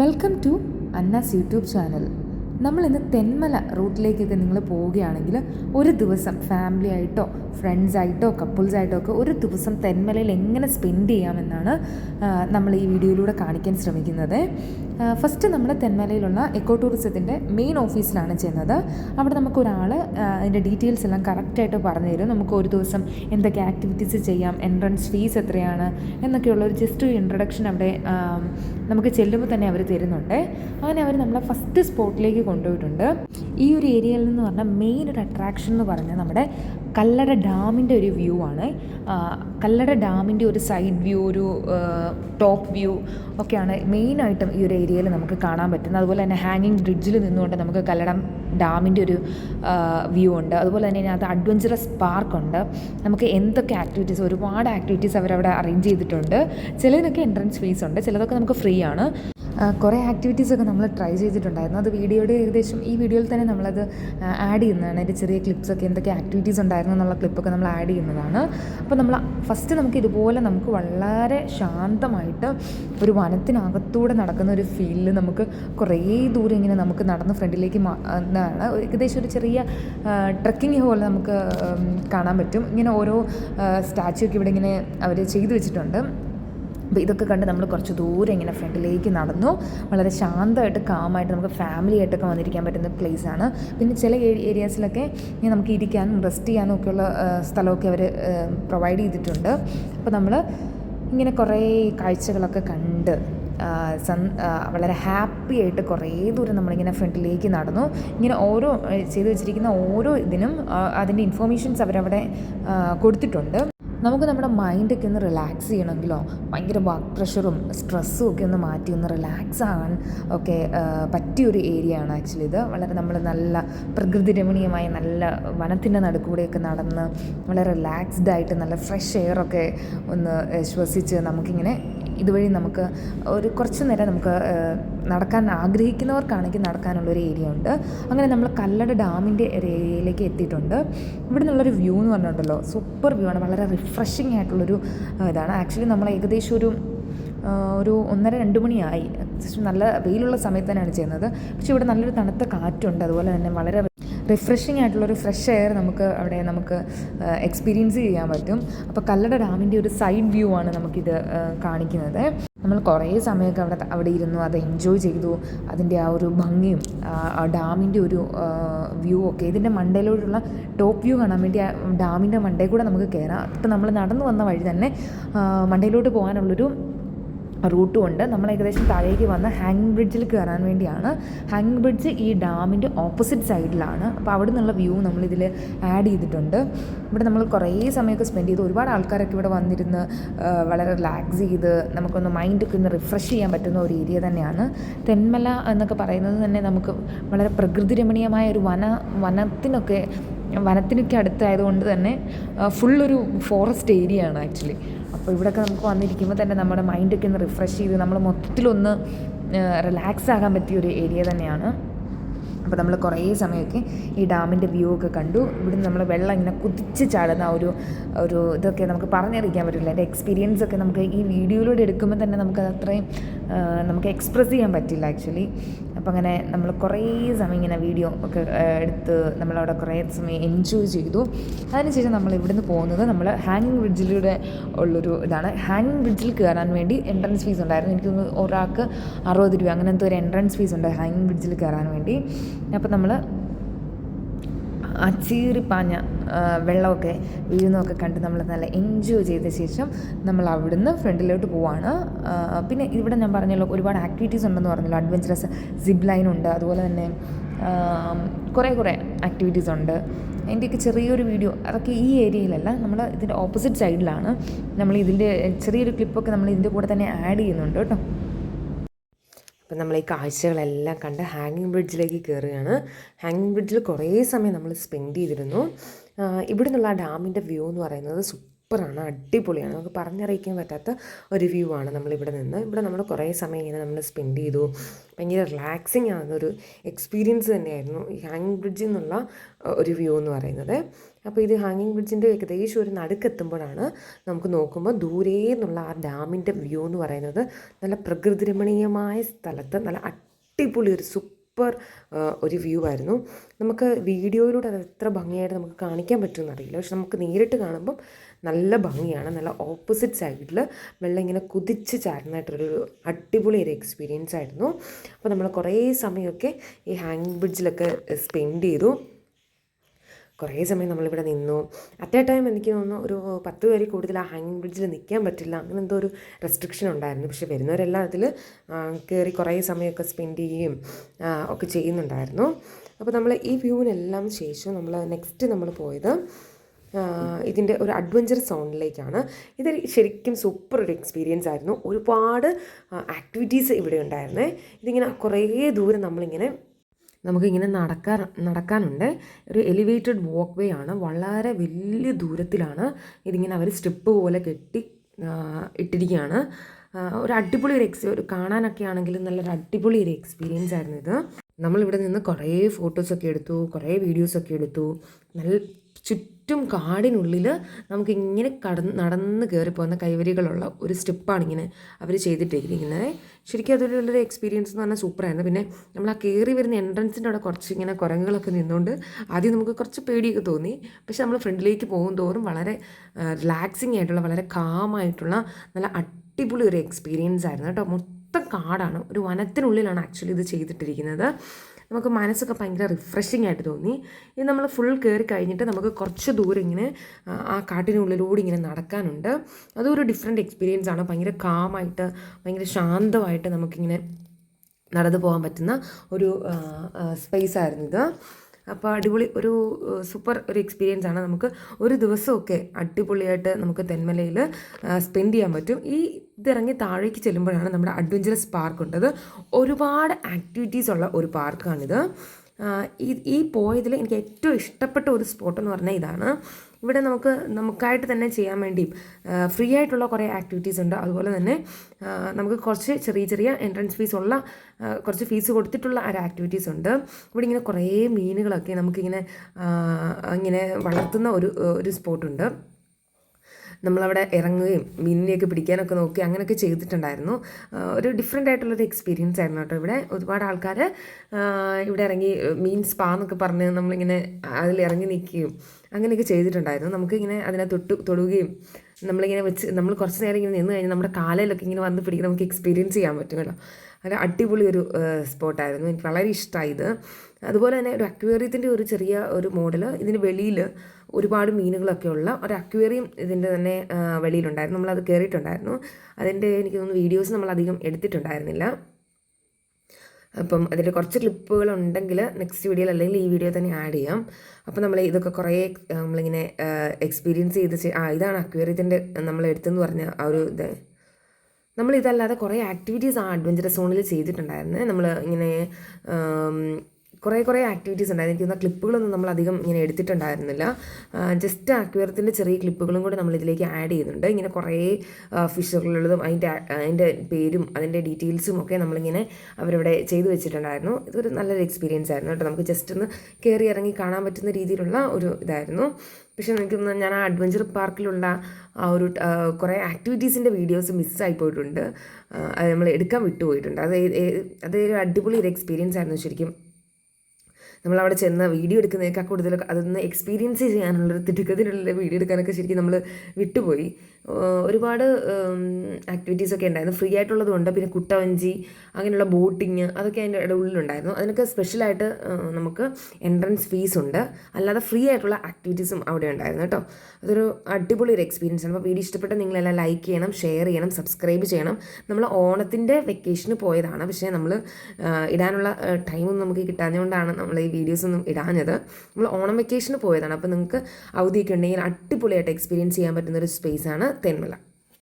Welcome to Anna's YouTube channel നമ്മൾ ഇന്ന് തെന്മല റൂട്ടിലേക്കൊക്കെ നിങ്ങൾ പോവുകയാണെങ്കിൽ ഒരു ദിവസം ഫാമിലി ആയിട്ടോ ഫ്രണ്ട്സ് ആയിട്ടോ കപ്പിൾസ് ആയിട്ടോ ഒക്കെ ഒരു ദിവസം തെന്മലയിൽ എങ്ങനെ സ്പെൻഡ് ചെയ്യാമെന്നാണ് നമ്മൾ ഈ വീഡിയോയിലൂടെ കാണിക്കാൻ ശ്രമിക്കുന്നത്. ഫസ്റ്റ് നമ്മൾ തെന്മലയിലുള്ള എക്കോ ടൂറിസത്തിന്റെ മെയിൻ ഓഫീസിലാണ് ചെന്നത്. അവിടെ നമുക്കൊരാൾ അതിന്റെ ഡീറ്റെയിൽസ് എല്ലാം കറക്റ്റായിട്ട് പറഞ്ഞു തരും. നമുക്ക് ഒരു ദിവസം എന്തൊക്കെ ആക്ടിവിറ്റീസ് ചെയ്യാം എൻട്രൻസ് ഫീസ് എത്രയാണ് എന്നൊക്കെയുള്ള ഒരു ജസ്റ്റ് ഇൻട്രൊഡക്ഷൻ അവിടെ നമുക്ക് ചെല്ലുമ്പോൾ തന്നെ അവർ തരുന്നുണ്ട്. അങ്ങനെ അവർ നമ്മളെ ഫസ്റ്റ് സ്പോട്ടിലേക്ക് കൊണ്ടുപോയിട്ടുണ്ട്. ഈ ഒരു ഏരിയയിൽ നിന്ന് പറഞ്ഞാൽ മെയിൻ ഒരു അട്രാക്ഷൻ എന്ന് പറഞ്ഞാൽ നമ്മുടെ കല്ലട ഡാമിന്റെ ഒരു വ്യൂ ആണ്. കല്ലട ഡാമിന്റെ ഒരു സൈഡ് വ്യൂ ഒരു ടോപ്പ് വ്യൂ ഒക്കെയാണ് മെയിനായിട്ടും ഈ ഒരു ഏരിയയിൽ നമുക്ക് കാണാൻ പറ്റുന്നത്. അതുപോലെ തന്നെ ഹാങ്ങിങ് ബ്രിഡ്ജിൽ നിന്നുകൊണ്ട് നമുക്ക് കല്ലടം ഡാമിന്റെ ഒരു വ്യൂ ഉണ്ട്. അതുപോലെ തന്നെ ഇതിനകത്ത് അഡ്വഞ്ചറസ് പാർക്കുണ്ട് നമുക്ക് എന്തൊക്കെ ആക്ടിവിറ്റീസ് ഒരുപാട് ആക്ടിവിറ്റീസ് അവരവിടെ അറേഞ്ച് ചെയ്തിട്ടുണ്ട്. ചിലതിനൊക്കെ എൻട്രൻസ് ഫീസ് ഉണ്ട്. ചിലതൊക്കെ നമുക്ക് ഫ്രീ ആണ്. കുറേ ആക്ടിവിറ്റീസൊക്കെ നമ്മൾ ട്രൈ ചെയ്തിട്ടുണ്ടായിരുന്നു. അത് വീഡിയോയുടെ ഏകദേശം ഈ വീഡിയോയിൽ തന്നെ നമ്മളത് ആഡ് ചെയ്യുന്നതാണ്. അതിന്റെ ചെറിയ ക്ലിപ്സൊക്കെ എന്തൊക്കെ ആക്ടിവിറ്റീസ് ഉണ്ടായിരുന്നു എന്നുള്ള ക്ലിപ്പൊക്കെ നമ്മൾ ആഡ് ചെയ്യുന്നതാണ്. അപ്പോൾ നമ്മൾ ഫസ്റ്റ് നമുക്ക് ഇതുപോലെ നമുക്ക് വളരെ ശാന്തമായിട്ട് ഒരു വനത്തിനകത്തൂടെ നടക്കുന്ന ഒരു ഫീലിൽ നമുക്ക് കുറേ ദൂരം ഇങ്ങനെ നമുക്ക് നടന്ന് ഫ്രണ്ടിലേക്ക് എന്താണ് ഏകദേശം ഒരു ചെറിയ ട്രക്കിംഗ് പോലെ നമുക്ക് കാണാൻ പറ്റും. ഇങ്ങനെ ഓരോ സ്റ്റാച്ചു ഒക്കെ ഇവിടെ ഇങ്ങനെ അവർ ചെയ്തു വെച്ചിട്ടുണ്ട്. അപ്പോൾ ഇതൊക്കെ കണ്ട് നമ്മൾ കുറച്ച് ദൂരെ ഇങ്ങനെ ഫ്രണ്ടിലേക്ക് നടന്നു. വളരെ ശാന്തമായിട്ട് കാമായിട്ട് നമുക്ക് ഫാമിലി ആയിട്ടൊക്കെ വന്നിരിക്കാൻ പറ്റുന്ന place ആണ്. പിന്നെ ചില ഏരിയാസിലൊക്കെ നമുക്ക് ഇരിക്കാനും റെസ്റ്റ് ചെയ്യാനും ഒക്കെയുള്ള സ്ഥലമൊക്കെ അവർ പ്രൊവൈഡ് ചെയ്തിട്ടുണ്ട്. അപ്പോൾ നമ്മൾ ഇങ്ങനെ കുറേ കാഴ്ചകളൊക്കെ കണ്ട് സൺ വളരെ ഹാപ്പി ആയിട്ട് കുറേ ദൂരം നമ്മളിങ്ങനെ ഫ്രണ്ടിലേക്ക് നടന്നു. ഇങ്ങനെ ഓരോ ചെയ്തു വെച്ചിരിക്കുന്ന ഓരോ ഇതിനും അതിന്റെ ഇൻഫോർമേഷൻസ് അവരവിടെ കൊടുത്തിട്ടുണ്ട്. നമുക്ക് നമ്മുടെ മൈൻഡൊക്കെ ഒന്ന് റിലാക്സ് ചെയ്യണമെങ്കിലോ ഭയങ്കര വർക്ക് പ്രഷറും സ്ട്രെസ്സും ഒക്കെ ഒന്ന് മാറ്റി ഒന്ന് റിലാക്സ് ആകാൻ ഒക്കെ പറ്റിയൊരു ഏരിയ ആണ് ആക്ച്വലി ഇത്. വളരെ നമ്മൾ നല്ല പ്രകൃതി രമണീയമായ നല്ല വനത്തിന്റെ നടുക്കൂടെയൊക്കെ നടന്ന് വളരെ റിലാക്സ്ഡ് ആയിട്ട് നല്ല ഫ്രഷ് എയറൊക്കെ ഒന്ന് ശ്വസിച്ച് നമുക്കിങ്ങനെ ഇതുവഴി നമുക്ക് ഒരു കുറച്ച് നേരം നമുക്ക് നടക്കാൻ ആഗ്രഹിക്കുന്നവർക്കാണെങ്കിൽ നടക്കാനുള്ളൊരു ഏരിയ ഉണ്ട്. അങ്ങനെ നമ്മൾ കല്ലട ഡാമിന്റെ ഒരു ഏരിയയിലേക്ക് എത്തിയിട്ടുണ്ട്. ഇവിടെ നിന്നുള്ളൊരു വ്യൂ എന്ന് പറഞ്ഞിട്ടുണ്ടല്ലോ സൂപ്പർ വ്യൂ ആണ്. വളരെ റിഫ്രഷിംഗ് ആയിട്ടുള്ളൊരു ഇതാണ്. ആക്ച്വലി നമ്മൾ ഏകദേശം ഒരു ഒരു ഒന്നര രണ്ട് മണിയായി. അത്യാവശ്യം നല്ല വെയിലുള്ള സമയത്ത് തന്നെയാണ് ചെയ്യുന്നത്. പക്ഷേ ഇവിടെ നല്ലൊരു തണുത്ത കാറ്റുണ്ട്. അതുപോലെ തന്നെ വളരെ റിഫ്രഷിംഗ് ആയിട്ടുള്ളൊരു ഫ്രഷ് എയർ നമുക്ക് അവിടെ നമുക്ക് എക്സ്പീരിയൻസ് ചെയ്യാൻ പറ്റും. അപ്പോൾ കല്ലട ഡാമിന്റെ ഒരു സൈഡ് വ്യൂ ആണ് നമുക്കിത് കാണിക്കുന്നത്. നമ്മൾ കുറേ സമയമൊക്കെ അവിടെ അവിടെ ഇരുന്നു അത് എൻജോയ് ചെയ്തു. അതിന്റെ ആ ഒരു ഭംഗിയും ആ, ഡാമിന്റെ ഒരു വ്യൂ ഒക്കെ ഇതിന്റെ മണ്ടയിലോട്ടുള്ള ടോപ്പ് വ്യൂ കാണാൻ വേണ്ടി ആ ഡാമിന്റെ മണ്ടയിൽ കൂടെ നമുക്ക് കയറാം അപ്പം നമ്മൾ നടന്നു വന്ന വഴി തന്നെ മണ്ടയിലോട്ട് പോകാനുള്ളൊരു റൂട്ടും ഉണ്ട്. നമ്മൾ ഏകദേശം താഴേക്ക് വന്ന് ഹാങ് ബ്രിഡ്ജിൽ കയറാൻ വേണ്ടിയാണ്. ഹാങ് ബ്രിഡ്ജ് ഈ ഡാമിന്റെ ഓപ്പോസിറ്റ് സൈഡിലാണ്. അപ്പോൾ അവിടെ നിന്നുള്ള വ്യൂ നമ്മളിതിൽ ആഡ് ചെയ്തിട്ടുണ്ട്. ഇവിടെ നമ്മൾ കുറേ സമയമൊക്കെ സ്പെൻഡ് ചെയ്ത് ഒരുപാട് ആൾക്കാരൊക്കെ ഇവിടെ വന്നിരുന്ന് വളരെ റിലാക്സ് ചെയ്ത് നമുക്കൊന്ന് മൈൻഡൊക്കെ ഒന്ന് റിഫ്രഷ് ചെയ്യാൻ പറ്റുന്ന ഒരു ഏരിയ തന്നെയാണ്. തെന്മല എന്നൊക്കെ പറയുന്നത് തന്നെ നമുക്ക് വളരെ പ്രകൃതിരമണീയമായ ഒരു വന വനത്തിനൊക്കെ വനത്തിനൊക്കെ അടുത്തായതുകൊണ്ട് തന്നെ ഫുള്ളൊരു ഫോറസ്റ്റ് ഏരിയ ആണ് ആക്ച്വലി അപ്പോൾ ഇവിടെയൊക്കെ നമുക്ക് വന്നിരിക്കുമ്പോൾ തന്നെ നമ്മുടെ മൈൻഡൊക്കെ ഒന്ന് റിഫ്രഷ് ചെയ്ത് നമ്മൾ മൊത്തത്തിലൊന്ന് റിലാക്സ് ആകാൻ പറ്റിയ ഒരു ഏരിയ തന്നെയാണ്. അപ്പോൾ നമ്മൾ കുറേ സമയമൊക്കെ ഈ ഡാമിന്റെ വ്യൂ ഒക്കെ കണ്ടു. ഇവിടുന്ന് നമ്മൾ വെള്ളം ഇങ്ങനെ കുതിച്ച് ചാടുന്ന ഒരു ഒരു ഇതൊക്കെ നമുക്ക് പറഞ്ഞറിയിക്കാൻ പറ്റില്ല. എന്റെ എക്സ്പീരിയൻസ് ഒക്കെ നമുക്ക് ഈ വീഡിയോയിലൂടെ എടുക്കുമ്പോൾ തന്നെ നമുക്ക് അത്രയും നമുക്ക് എക്സ്പ്രസ് ചെയ്യാൻ പറ്റില്ല ആക്ച്വലി അപ്പോൾ അങ്ങനെ നമ്മൾ കുറേ സമയം ഇങ്ങനെ വീഡിയോ ഒക്കെ എടുത്ത് നമ്മളവിടെ കുറേ സമയം എൻജോയ് ചെയ്തു. അതിനുശേഷം നമ്മൾ ഇവിടുന്ന് പോകുന്നത് നമ്മൾ ഹാങ്ങിങ് ബ്രിഡ്ജിലൂടെ ഉള്ളൊരു ഇതാണ്. ഹാങ്ങിങ് ബ്രിഡ്ജിൽ കയറാൻ വേണ്ടി എൻട്രൻസ് ഫീസ് ഉണ്ടായിരുന്നു. എനിക്ക് ഒരാൾക്ക് അറുപത് രൂപ അങ്ങനത്തെ ഒരു എൻട്രൻസ് ഫീസ് ഉണ്ട് ഹാങ്ങിങ് ബ്രിഡ്ജിൽ കയറാൻ വേണ്ടി. അപ്പോൾ നമ്മൾ ആ ചീറിപ്പാഞ്ഞ വെള്ളമൊക്കെ വീഴുന്നതൊക്കെ കണ്ട് നമ്മൾ നല്ല എൻജോയ് ചെയ്ത ശേഷം നമ്മൾ അവിടുന്ന് ഫ്രണ്ടിലോട്ട് പോവാണ്. പിന്നെ ഇവിടെ ഞാൻ പറഞ്ഞല്ലോ ഒരുപാട് ആക്ടിവിറ്റീസ് ഉണ്ടെന്ന് പറഞ്ഞല്ലോ. അഡ്വഞ്ചറസ് സിബ് ലൈൻ ഉണ്ട്. അതുപോലെ തന്നെ കുറേ കുറേ ആക്ടിവിറ്റീസ് ഉണ്ട്. അതിന്റെയൊക്കെ ചെറിയൊരു വീഡിയോ അതൊക്കെ ഈ ഏരിയയിലല്ല നമ്മൾ ഇതിന്റെ ഓപ്പോസിറ്റ് സൈഡിലാണ് നമ്മൾ ഇതിന്റെ ചെറിയൊരു ക്ലിപ്പൊക്കെ നമ്മൾ ഇതിന്റെ കൂടെ തന്നെ ആഡ് ചെയ്യുന്നുണ്ട് കേട്ടോ. അപ്പം നമ്മൾ ഈ കാഴ്ചകളെല്ലാം കണ്ട് ഹാങ്ങിങ് ബ്രിഡ്ജിലേക്ക് കയറുകയാണ്. ഹാങ്ങിങ് ബ്രിഡ്ജിൽ കുറേ സമയം നമ്മൾ സ്പെൻഡ് ചെയ്തിരുന്നു. ഇവിടെ നിന്നുള്ള ആ ഡാമിന്റെ വ്യൂ എന്ന് പറയുന്നത് സൂപ്പറാണ് അടിപൊളിയാണ്. നമുക്ക് പറഞ്ഞറിയിക്കാൻ പറ്റാത്ത ഒരു വ്യൂ ആണ് നമ്മളിവിടെ നിന്ന്. ഇവിടെ നമ്മൾ കുറേ സമയം ഇങ്ങനെ നമ്മൾ സ്പെൻഡ് ചെയ്തു. ഭയങ്കര റിലാക്സിങ് ആകുന്നൊരു എക്സ്പീരിയൻസ് തന്നെയായിരുന്നു ഈ ഹാങ്ങിങ് ബ്രിഡ്ജിൽ നിന്നുള്ള ഒരു വ്യൂ എന്ന് പറയുന്നത്. അപ്പോൾ ഇത് ഹാങ്ങിങ് ബ്രിഡ്ജിന്റെ ഏകദേശം ഒരു നടുക്കെത്തുമ്പോഴാണ് നമുക്ക് നോക്കുമ്പോൾ ദൂരെ നിന്നുള്ള ആ ഡാമിന്റെ വ്യൂ എന്ന് പറയുന്നത് നല്ല പ്രകൃതിരമണീയമായ സ്ഥലത്ത് നല്ല അടിപൊളി ഒരു സൂപ്പർ ഒരു വ്യൂ ആയിരുന്നു. നമുക്ക് വീഡിയോയിലൂടെ അത് എത്ര ഭംഗിയായിട്ട് നമുക്ക് കാണിക്കാൻ പറ്റുമെന്ന് അറിയില്ല പക്ഷെ നമുക്ക് നേരിട്ട് കാണുമ്പം നല്ല ഭംഗിയാണ്. നല്ല ഓപ്പോസിറ്റ് സൈഡിൽ വെള്ളം ഇങ്ങനെ കുതിച്ച് ചാരുന്നതായിട്ടൊരു അടിപൊളി ഒരു എക്സ്പീരിയൻസ് ആയിരുന്നു. അപ്പോൾ നമ്മൾ കുറേ സമയമൊക്കെ ഈ ഹാങ് ബ്രിഡ്ജിലൊക്കെ സ്പെൻഡ് ചെയ്തു. കുറേ സമയം നമ്മളിവിടെ നിന്നു. അറ്റ് എ ടൈം എനിക്ക് തോന്നുന്നു ഒരു പത്ത് പേരിൽ കൂടുതൽ ആ ഹാങ്ങിങ് ബ്രിഡ്ജിൽ നിൽക്കാൻ പറ്റില്ല. അങ്ങനെ എന്തോ ഒരു റെസ്ട്രിക്ഷൻ ഉണ്ടായിരുന്നു. പക്ഷേ വരുന്നവരെല്ലാം അതിൽ കയറി കുറേ സമയമൊക്കെ സ്പെൻഡ് ചെയ്യുകയും ഒക്കെ ചെയ്യുന്നുണ്ടായിരുന്നു. അപ്പോൾ നമ്മൾ ഈ വ്യൂവിനെല്ലാം ശേഷം നമ്മൾ നെക്സ്റ്റ് നമ്മൾ പോയത് ഇതിന്റെ ഒരു അഡ്വഞ്ചർ സോണിലേക്കാണ് ഇത് ശരിക്കും സൂപ്പർ ഒരു എക്സ്പീരിയൻസ് ആയിരുന്നു. ഒരുപാട് ആക്ടിവിറ്റീസ് ഇവിടെ ഉണ്ടായിരുന്നേ. ഇതിങ്ങനെ കുറേ ദൂരം നമ്മളിങ്ങനെ നമുക്കിങ്ങനെ നടക്കാൻ നടക്കാനുണ്ട്. ഒരു എലിവേറ്റഡ് വാക്ക് വേ ആണ്. വളരെ വലിയ ദൂരത്തിലാണ് ഇതിങ്ങനെ അവർ സ്റ്റെപ്പ് പോലെ കെട്ടി ഇട്ടിരിക്കുകയാണ് ഒരു അടിപൊളി ഒരു എക്സ് ഒരു കാണാനൊക്കെ ആണെങ്കിലും നല്ലൊരു അടിപൊളി ഒരു എക്സ്പീരിയൻസ് ആയിരുന്നു ഇത്. നമ്മളിവിടെ നിന്ന് കുറേ ഫോട്ടോസൊക്കെ എടുത്തു കുറേ വീഡിയോസൊക്കെ എടുത്തു. നല്ല ചുറ്റും കാടിനുള്ളിൽ നമുക്കിങ്ങനെ കടന്ന് നടന്ന് കയറി പോകുന്ന കൈവരികളുള്ള ഒരു സ്റ്റെപ്പാണ് ഇങ്ങനെ അവർ ചെയ്തിട്ടിരിക്കുന്നത് ശരിക്കും അതൊരു നല്ലൊരു എക്സ്പീരിയൻസ് എന്ന് പറഞ്ഞാൽ സൂപ്പറായിരുന്നു. പിന്നെ നമ്മൾ ആ കയറി വരുന്ന എൻട്രൻസിന്റെ അവിടെ കുറച്ച് ഇങ്ങനെ കുരങ്ങുകളൊക്കെ നിന്നുകൊണ്ട് ആദ്യം നമുക്ക് കുറച്ച് പേടിയൊക്കെ തോന്നി. പക്ഷെ നമ്മൾ ഫ്രണ്ടിലേക്ക് പോകും തോറും വളരെ റിലാക്സിങ് ആയിട്ടുള്ള വളരെ കാമായിട്ടുള്ള നല്ല അടിപൊളി ഒരു എക്സ്പീരിയൻസ് ആയിരുന്നു കേട്ടോ. മൊത്തം കാടാണ്. ഒരു വനത്തിനുള്ളിലാണ് ആക്ച്വലി ഇത് ചെയ്തിട്ടിരിക്കുന്നത്. നമുക്ക് മനസ്സൊക്കെ ഭയങ്കര റിഫ്രഷിംഗ് ആയിട്ട് തോന്നി. ഇത് നമ്മൾ ഫുൾ കയറി കഴിഞ്ഞിട്ട് നമുക്ക് കുറച്ച് ദൂരം ഇങ്ങനെ ആ, കാട്ടിനുള്ളിലൂടെ ഇങ്ങനെ നടക്കാനുണ്ട്. അതൊരു ഡിഫറെന്റ് എക്സ്പീരിയൻസ് ആണ്. ഭയങ്കര കാമായിട്ട് ഭയങ്കര ശാന്തമായിട്ട് നമുക്കിങ്ങനെ നടന്നു പോകാൻ പറ്റുന്ന ഒരു സ്പേസ് ആയിരുന്നു ഇത്. അപ്പോൾ അടിപൊളി ഒരു സൂപ്പർ ഒരു എക്സ്പീരിയൻസ് ആണ്. നമുക്ക് ഒരു ദിവസമൊക്കെ അടിപൊളിയായിട്ട് നമുക്ക് തെന്മലയിൽ സ്പെൻഡ് ചെയ്യാൻ പറ്റും. ഈ ഇതിറങ്ങി താഴേക്ക് ചെല്ലുമ്പോഴാണ് നമ്മുടെ അഡ്വഞ്ചറസ് പാർക്ക് ഉണ്ടത്. ഒരുപാട് ആക്ടിവിറ്റീസ് ഉള്ള ഒരു പാർക്കാണിത് ഈ ഈ പോയതിൽ എനിക്ക് ഏറ്റവും ഇഷ്ടപ്പെട്ട ഒരു സ്പോട്ട് എന്ന് പറഞ്ഞാൽ ഇതാണ്. ഇവിടെ നമുക്ക് നമുക്കായിട്ട് തന്നെ ചെയ്യാൻ വേണ്ടി ഫ്രീ ആയിട്ടുള്ള കുറേ ആക്ടിവിറ്റീസ് ഉണ്ട്. അതുപോലെ തന്നെ നമുക്ക് കുറച്ച് ചെറിയ ചെറിയ എൻട്രൻസ് ഫീസ് ഉള്ള കുറച്ച് ഫീസ് കൊടുത്തിട്ടുള്ള ഒരു ആക്ടിവിറ്റീസ് ഉണ്ട്. ഇവിടെ ഇങ്ങനെ കുറേ മീനുകളൊക്കെ നമുക്കിങ്ങനെ ഇങ്ങനെ വളർത്തുന്ന ഒരു ഒരു സ്പോട്ടുണ്ട് നമ്മളവിടെ ഇറങ്ങുകയും മീനിനെയൊക്കെ പിടിക്കാനൊക്കെ നോക്കി അങ്ങനെയൊക്കെ ചെയ്തിട്ടുണ്ടായിരുന്നു. ഒരു ഡിഫറെന്റ് ആയിട്ടുള്ളൊരു എക്സ്പീരിയൻസ് ആയിരുന്നു കേട്ടോ ഇവിടെ. ഒരുപാട് ആൾക്കാർ ഇവിടെ ഇറങ്ങി മീൻ സ്പാ എന്നൊക്കെ പറഞ്ഞ് നമ്മളിങ്ങനെ അതിൽ ഇറങ്ങി നിൽക്കുകയും അങ്ങനെയൊക്കെ ചെയ്തിട്ടുണ്ടായിരുന്നു. നമുക്കിങ്ങനെ അതിനെ തൊട്ട് തൊടുകയും നമ്മളിങ്ങനെ വെച്ച് നമ്മൾ കുറച്ച് നേരം ഇങ്ങനെ നിന്ന് കഴിഞ്ഞാൽ നമ്മുടെ കാലയിലൊക്കെ ഇങ്ങനെ വന്ന് പിടിക്കാൻ നമുക്ക് എക്സ്പീരിയൻസ് ചെയ്യാൻ പറ്റും കേട്ടോ. അത് അടിപൊളി ഒരു സ്പോട്ടായിരുന്നു എനിക്ക് വളരെ ഇഷ്ടമായി ഇത്. അതുപോലെ തന്നെ ഒരു അക്വേറിയത്തിന്റെ ഒരു ചെറിയ ഒരു മോഡൽ ഇതിന് വെളിയിൽ ഒരുപാട് മീനുകളൊക്കെ ഉള്ള ഒരു അക്വേറിയം ഇതിന്റെ തന്നെ വെളിയിലുണ്ടായിരുന്നു. നമ്മളത് കയറിയിട്ടുണ്ടായിരുന്നു അതിന്റെ എനിക്ക് തോന്നുന്നു വീഡിയോസ് നമ്മൾ അധികം എടുത്തിട്ടുണ്ടായിരുന്നില്ല. അപ്പം അതിന്റെ കുറച്ച് ക്ലിപ്പുകൾ ഉണ്ടെങ്കിൽ നെക്സ്റ്റ് വീഡിയോയിൽ അല്ലെങ്കിൽ ഈ വീഡിയോ തന്നെ ആഡ് ചെയ്യാം. അപ്പോൾ നമ്മൾ ഇതൊക്കെ കുറേ നമ്മളിങ്ങനെ എക്സ്പീരിയൻസ് ചെയ്ത് ആ ഇതാണ് അക്വേറിയത്തിന്റെ നമ്മൾ എടുത്തെന്ന് പറഞ്ഞ ആ ഒരു ഇത്. നമ്മൾ ഇതല്ലാതെ കുറേ ആക്ടിവിറ്റീസ് ആ അഡ്വഞ്ചറസ് സോണിൽ ചെയ്തിട്ടുണ്ടായിരുന്നു. നമ്മൾ ഇങ്ങനെ കുറേ കുറേ ആക്ടിവിറ്റീസ് ഉണ്ടായിരുന്നു. എനിക്ക് ക്ലിപ്പുകളൊന്നും നമ്മൾ അധികം ഇങ്ങനെ എടുത്തിട്ടുണ്ടായിരുന്നില്ല. ജസ്റ്റ് അക്വേറത്തിന്റെ ചെറിയ ക്ലിപ്പുകളും കൂടി നമ്മൾ ഇതിലേക്ക് ആഡ് ചെയ്യുന്നുണ്ട്. ഇങ്ങനെ കുറേ ഫിഷുകളുള്ളതും അതിന്റെ അതിന്റെ പേരും അതിന്റെ ഡീറ്റെയിൽസും ഒക്കെ നമ്മളിങ്ങനെ അവരിവിടെ ചെയ്തു വെച്ചിട്ടുണ്ടായിരുന്നു. ഇതൊരു നല്ലൊരു എക്സ്പീരിയൻസ് ആയിരുന്നു കേട്ടോ. നമുക്ക് ജസ്റ്റ് ഒന്ന് കയറി ഇറങ്ങി കാണാൻ പറ്റുന്ന രീതിയിലുള്ള ഒരു ഇതായിരുന്നു. പക്ഷെ എനിക്ക് ഞാൻ ആ അഡ്വഞ്ചർ പാർക്കിലുള്ള ആ ഒരു കുറേ ആക്ടിവിറ്റീസിന്റെ വീഡിയോസ് മിസ്സായി പോയിട്ടുണ്ട്. അത് നമ്മൾ എടുക്കാൻ വിട്ടുപോയിട്ടുണ്ട്. അത് അത് അടിപൊളി ഒരു എക്സ്പീരിയൻസ് ആയിരുന്നു ശരിക്കും. നമ്മളവിടെ ചെന്ന വീഡിയോ എടുക്കുന്നതിനേക്കാൾ കൂടുതൽ അതൊന്ന് എക്സ്പീരിയൻസ് ചെയ്യാനുള്ളൊരു തിടുക്കത്തിലുള്ള വീഡിയോ എടുക്കാനൊക്കെ ശരിക്കും നമ്മൾ വിട്ടുപോയി. ഒരുപാട് ആക്ടിവിറ്റീസ് ഒക്കെ ഉണ്ടായിരുന്നു. ഫ്രീ ആയിട്ടുള്ളതുകൊണ്ട് പിന്നെ കുട്ടവഞ്ചി അങ്ങനെയുള്ള ബോട്ടിങ് അതൊക്കെ അതിന്റെ ഉള്ളിലുണ്ടായിരുന്നു. അതിനൊക്കെ സ്പെഷ്യലായിട്ട് നമുക്ക് എൻട്രൻസ് ഫീസ് ഉണ്ട്. അല്ലാതെ ഫ്രീ ആയിട്ടുള്ള ആക്ടിവിറ്റീസും അവിടെ ഉണ്ടായിരുന്നു കേട്ടോ. അതൊരു അടിപൊളി ഒരു എക്സ്പീരിയൻസ് ആണ്. അപ്പോൾ വീഡിയോ ഇഷ്ടപ്പെട്ട നിങ്ങളെല്ലാം ലൈക്ക് ചെയ്യണം ഷെയർ ചെയ്യണം സബ്സ്ക്രൈബ് ചെയ്യണം. നമ്മൾ ഓണത്തിന്റെ വെക്കേഷന് പോയതാണ്. പക്ഷേ നമ്മൾ ഇടാനുള്ള ടൈമൊന്നും നമുക്ക് കിട്ടാഞ്ഞുകൊണ്ടാണ് നമ്മൾ ഈ വീഡിയോസ് ഒന്നും ഇടാഞ്ഞത്. നമ്മൾ ഓണം വെക്കേഷന് പോയതാണ്. അപ്പോൾ നിങ്ങൾക്ക് അവധിയൊക്കെ ഉണ്ടെങ്കിൽ അടിപൊളിയായിട്ട് എക്സ്പീരിയൻസ് ചെയ്യാൻ പറ്റുന്ന ഒരു സ്പേസാണ് തെന്മല.